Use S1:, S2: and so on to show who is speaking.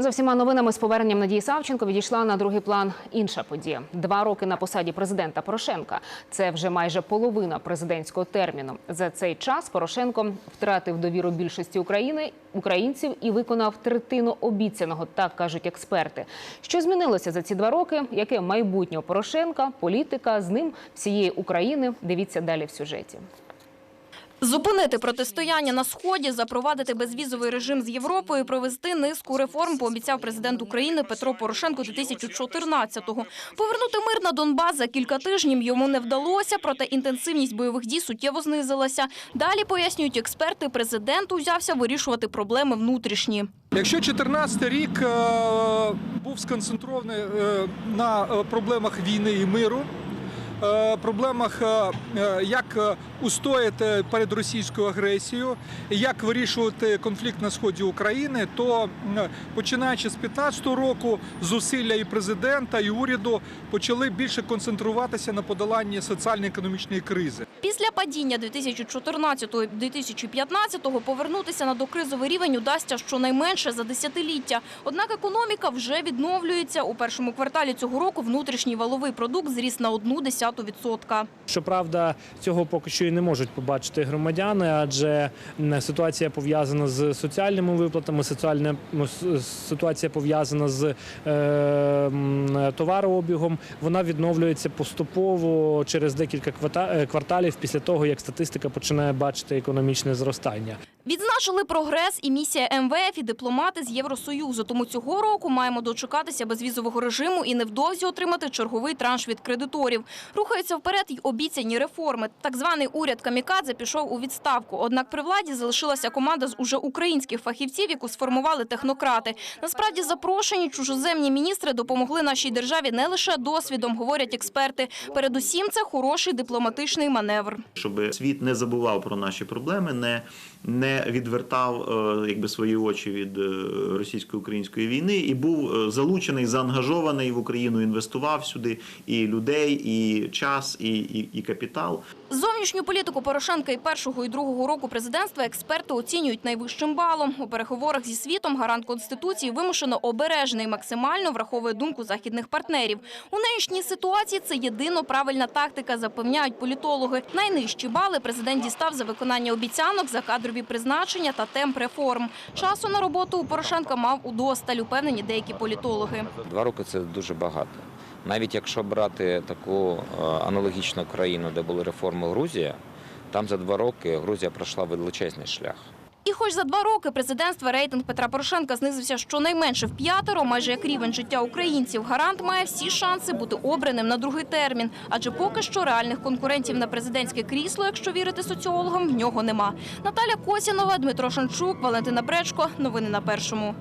S1: За всіма новинами з поверненням Надії Савченко відійшла на другий план інша подія. Два роки на посаді президента Порошенка. Це вже майже половина президентського терміну. За цей час Порошенко втратив довіру більшості України українців і виконав третину обіцяного. Так кажуть експерти. Що змінилося за ці два роки? Яке майбутнє Порошенка, політика з ним всієї України? Дивіться далі в сюжеті.
S2: Зупинити протистояння на сході, запровадити безвізовий режим з Європою, провести низку реформ, пообіцяв президент України Петро Порошенко 2014-го. Повернути мир на Донбас за кілька тижнів йому не вдалося, проте інтенсивність бойових дій суттєво знизилася. Далі пояснюють експерти, президент узявся вирішувати проблеми внутрішні.
S3: Якщо 2014 рік е, був сконцентрований е, на е, проблемах війни і миру, проблемах, е, е, як е, устояти перед російською агресією, як вирішувати конфлікт на сході України, то починаючи з 2015 року, зусилля і президента, і уряду почали більше концентруватися на подоланні соціально-економічної кризи.
S2: Після падіння 2014-2015 повернутися на докризовий рівень удасться щонайменше за десятиліття. Однак економіка вже відновлюється. У першому кварталі цього року внутрішній валовий продукт зріс на одну десяту відсотка.
S4: Щоправда, цього поки що і не можуть побачити громадяни, адже ситуація пов'язана з соціальними виплатами, соціальна ситуація пов'язана з е, товарообігом. Вона відновлюється поступово через декілька е, кварталів після того, як статистика починає бачити економічне зростання.
S2: Відзначили прогрес і місія МВФ, і дипломати з Євросоюзу. Тому цього року маємо дочекатися безвізового режиму і невдовзі отримати черговий транш від кредиторів. Рухаються вперед й обіцяні реформи. Так званий уряд Камікадзе пішов у відставку. Однак при владі залишилася команда з уже українських фахівців, яку сформували технократи. Насправді запрошені чужоземні міністри допомогли нашій державі не лише досвідом, говорять експерти. Передусім, це хороший дипломатичний маневр.
S5: Щоб світ не забував про наші проблеми, не, не відвертав е, якби свої очі від е, російсько-української війни і був е, залучений, заангажований в Україну, інвестував сюди і людей, і час, і, і, і капітал.
S2: Зовнішню політику Порошенка і першого і другого року президентства експерти оцінюють найвищим балом. У переговорах зі світом гарант конституції вимушено обережний, максимально враховує думку західних партнерів. У нинішній ситуації це єдино правильна тактика, запевняють політологи. Найнижчі бали президент дістав за виконання обіцянок, за кадрові призначення та темп реформ. Часу на роботу у Порошенка мав удосталь, упевнені деякі політологи.
S6: Два роки це дуже багато. Навіть якщо брати таку е, аналогічну країну, де були реформи Грузія, там за два роки Грузія пройшла величезний шлях.
S2: І хоч за два роки президентства рейтинг Петра Порошенка знизився щонайменше в п'ятеро, майже як рівень життя українців, гарант має всі шанси бути обраним на другий термін. Адже поки що реальних конкурентів на президентське крісло, якщо вірити соціологам, в нього нема. Наталя Косінова, Дмитро Шанчук, Валентина Бречко. Новини на першому.